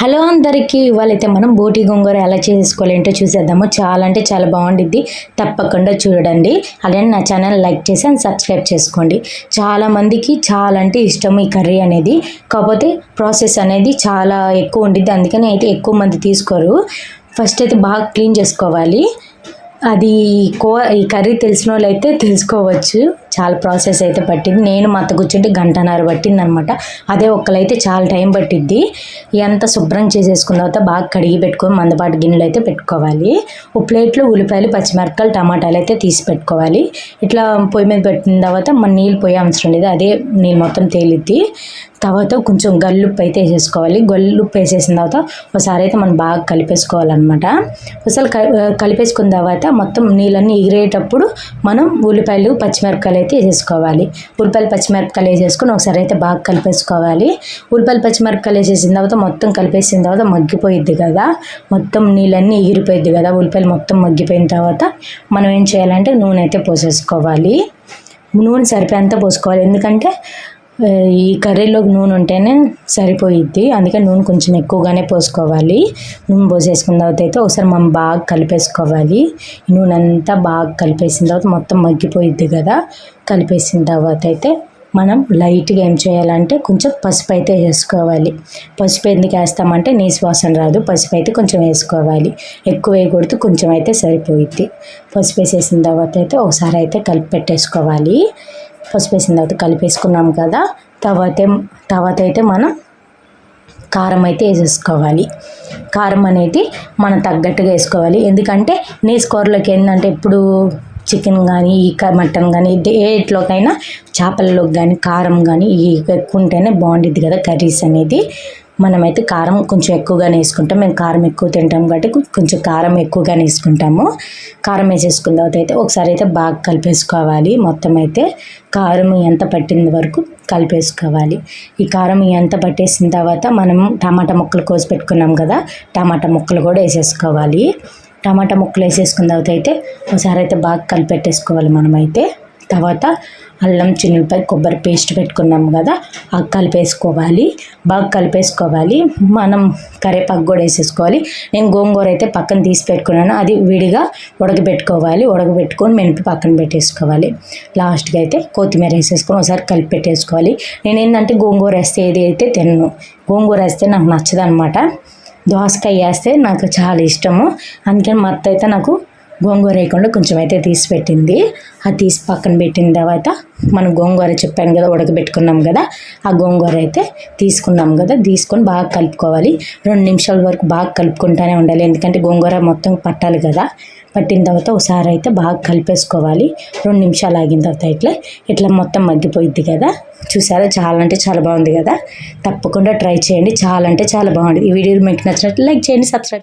Hello అందరికీ ఇవాళైతే మనం బోటి గోంగూర ఎలా చేసుకోవాలి ఏంటో చూసేద్దాము. చాలా అంటే చాలా బాగుండిద్ది. తప్పకుండా చూడండి. అలానే నా ఛానల్ లైక్ చేసి అండ్ సబ్స్క్రైబ్ చేసుకోండి. చాలా మందికి చాలా అంటే ఇష్టం ఈ కర్రీ అనేది. కాకపోతే ప్రాసెస్ అనేది చాలా ఎక్కువ ఉండిద్ది. అందుకని అయితే ఎక్కువ మంది తీసుకోరు. ఫస్ట్ అయితే బాగా క్లీన్ చేసుకోవాలి. అది కో ఈ కర్రీ తెలిసిన వాళ్ళు అయితే తెలుసుకోవచ్చు. చాలా ప్రాసెస్ అయితే పట్టింది. నేను మత్త కూర్చుంటే గంటన్నర పట్టింది అనమాట అదే ఒక్కలైతే చాలా టైం పట్టిద్ది. ఎంత శుభ్రం చేసేసుకున్న తర్వాత బాగా కడిగి పెట్టుకొని మందపాటి గిన్నెలు అయితే పెట్టుకోవాలి. ఓ ప్లేట్లో ఉల్లిపాయలు పచ్చిమిరపకాయలు టమాటాలు అయితే తీసి పెట్టుకోవాలి. ఇట్లా పొయ్యి మీద పెట్టిన తర్వాత మన నీళ్ళు పోయే అవసరం లేదు. అదే నీళ్ళు మొత్తం తేలిద్ది. తర్వాత కొంచెం గల్లుప్పు అయితే వేసేసుకోవాలి. గల్లుప్పు వేసేసిన తర్వాత ఒకసారి అయితే మనం బాగా కలిపేసుకోవాలన్నమాట. ఒకసారి క- కలిపేసుకున్న తర్వాత మొత్తం నీళ్ళన్నీ ఎగిరేటప్పుడు మనం ఉల్లిపాయలు పచ్చిమిరపకాయలు అయితే వేసేసుకోవాలి. ఉల్లిపాయలు పచ్చిమిరపకాయలు వేసేసుకొని ఒకసారి అయితే బాగా కలిపేసుకోవాలి. ఉల్లిపాయలు పచ్చిమిరపకాయలు వేసేసిన తర్వాత మొత్తం కలిపేసిన తర్వాత మగ్గిపోయిద్ది కదా. మొత్తం నీళ్ళన్నీ ఎగిరిపోయిద్ది కదా. ఉల్లిపాయలు మొత్తం మగ్గిపోయిన తర్వాత మనం ఏం చేయాలంటే నూనె అయితే పోసేసుకోవాలి. నూనె సరిపోయేంత పోసుకోవాలి. ఎందుకంటే ఈ కర్రీలో నూనె ఉంటేనే సరిపోయిద్ది. అందుకే నూనె కొంచెం ఎక్కువగానే పోసుకోవాలి. నూనె పోసేసుకున్న తర్వాత అయితే ఒకసారి మనం బాగా కలిపేసుకోవాలి. ఈ నూనె అంతా బాగా కలిపేసిన తర్వాత మొత్తం మగ్గిపోయిద్ది కదా. కలిపేసిన తర్వాత అయితే మనం లైట్గా ఏం చేయాలంటే కొంచెం పసుపు అయితే వేసుకోవాలి. పసుపు ఎందుకు వేస్తామంటే నీసు వాసన రాదు. పసుపు అయితే కొంచెం వేసుకోవాలి. ఎక్కువ వేయకూడదు. కొంచెం అయితే సరిపోయిద్ది. పసుపు వేసేసిన తర్వాత అయితే ఒకసారి అయితే కలిపి పెట్టేసుకోవాలి. పసుపు వేసిన తర్వాత కలిపేసుకున్నాం కదా తర్వాత తర్వాత అయితే మనం కారం అయితే వేసేసుకోవాలి. కారం అనేది మనం తగ్గట్టుగా వేసుకోవాలి. ఎందుకంటే నీసు కూరలోకి ఏంటంటే ఇప్పుడు చికెన్ కానీ ఈ క- మటన్ కానీ ఏట్లోకైనా చేపలలోకి కానీ కారం కానీ ఎక్కువ ఉంటేనే బాగుండిద్ది కదా కర్రీస్ అనేది. మనమైతే కారం కొంచెం ఎక్కువగానే వేసుకుంటాం. మేము కారం ఎక్కువ తింటాం కాబట్టి కొంచెం కారం ఎక్కువగానే వేసుకుంటాము. కారం వేసేసుకున్న తర్వాత అయితే ఒకసారి అయితే బాగా కలిపేసుకోవాలి. మొత్తం అయితే కారం ఎంత పట్టింది వరకు కలిపేసుకోవాలి. ఈ కారం ఎంత పట్టేసిన తర్వాత మనం టమాటా ముక్కలు కోసి పెట్టుకున్నాం కదా టమాటా ముక్కలు కూడా వేసేసుకోవాలి. టమాటా ముక్కలు వేసేసుకున్న తర్వాత అయితే ఒకసారి అయితే బాగా కలిపెట్టేసుకోవాలి మనమైతే. తర్వాత అల్లం చిన్నులపై కొబ్బరి పేస్ట్ పెట్టుకున్నాం కదా అది కలిపేసుకోవాలి. బాగా కలిపేసుకోవాలి. మనం కరేపాకు కూడా వేసేసుకోవాలి. నేను గోంగూర అయితే పక్కన తీసి పెట్టుకున్నాను. అది విడిగా ఉడకబెట్టుకోవాలి. ఉడకబెట్టుకొని మెంతి పక్కన పెట్టేసుకోవాలి. లాస్ట్గా అయితే కొత్తిమీర వేసేసుకొని ఒకసారి కలిపి పెట్టేసుకోవాలి నేను ఏంటంటే గోంగూర వేస్తే ఏది అయితే తినను. గోంగూర వేస్తే నాకు నచ్చదనమాట దోసకాయ వేస్తే నాకు చాలా ఇష్టము. అందుకని మా అత్త అయితే నాకు గోంగూర వేయకుండా కొంచెం అయితే తీసి పెట్టింది ఆ తీసి పక్కన పెట్టిన తర్వాత మనం గోంగూర చెప్పాను కదా ఉడకబెట్టుకున్నాం కదా ఆ గోంగూర అయితే తీసుకున్నాం కదా తీసుకొని బాగా కలుపుకోవాలి. రెండు నిమిషాల వరకు బాగా కలుపుకుంటూనే ఉండాలి ఎందుకంటే గోంగూర మొత్తం పట్టాలి కదా. పట్టిన తర్వాత ఒకసారి అయితే బాగా కలిపేసుకోవాలి. రెండు నిమిషాలు ఆగిన తర్వాత ఇట్లా ఇట్లా మొత్తం మగ్గిపోయిద్ది కదా. చూసారా? చాలా అంటే చాలా బాగుంది కదా. తప్పకుండా ట్రై చేయండి. చాలా అంటే చాలా బాగుంది. ఈ వీడియో మీకు నచ్చినట్లు లైక్ చేయండి సబ్స్క్రైబ్